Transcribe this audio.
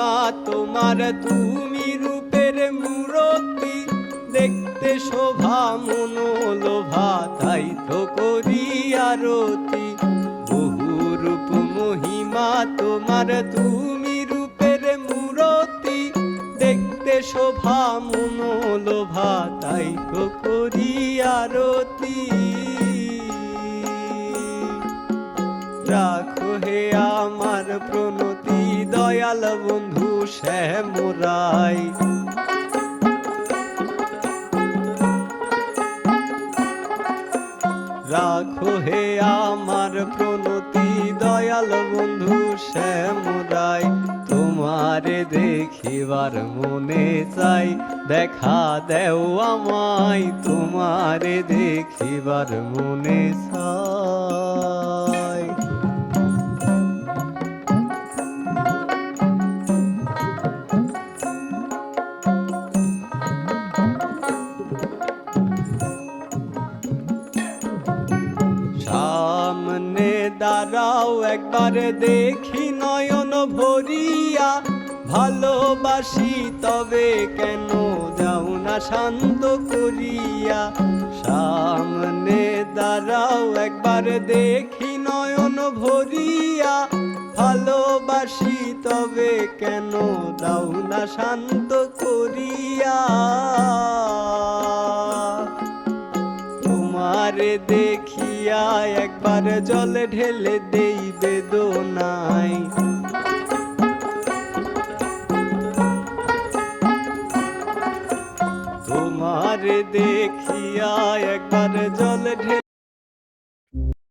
মহিমা তোমার তুমি রূপের মূরতি। দেখতে শোভা, মনোলোভা, তাই তো করি আরতি। বহু রূপ মহিমা, তোমার তুমি রূপের মূরতি। দেখতে শোভা, মনোলোভা, তাই তো করি আরতি। রাখো হে আমার প্রণতি, দয়াল বন্ধু শ্যামরাই। রাখো হে আমার প্রণতি, দয়াল বন্ধু শ্যামরাই। তোমারে দেখিবার মনে চাই, দেখা দেও আমায়। তোমারে দেখিবার মনে চাই। দাঁড়াও, একবার দেখি নয়ন ভরিয়া। ভালোবাসি তবে কেন যাও না শান্ত করিয়া। সামনে দাঁড়াও, একবার দেখি নয়ন ভরিয়া। ভালোবাসি তবে কেন দাও না শান্ত করিয়া। তোমার তোমারে দেখিয়া একবার জলে ঢেলে দেই বেদনাই তোমার দেখিয়া একবার জলে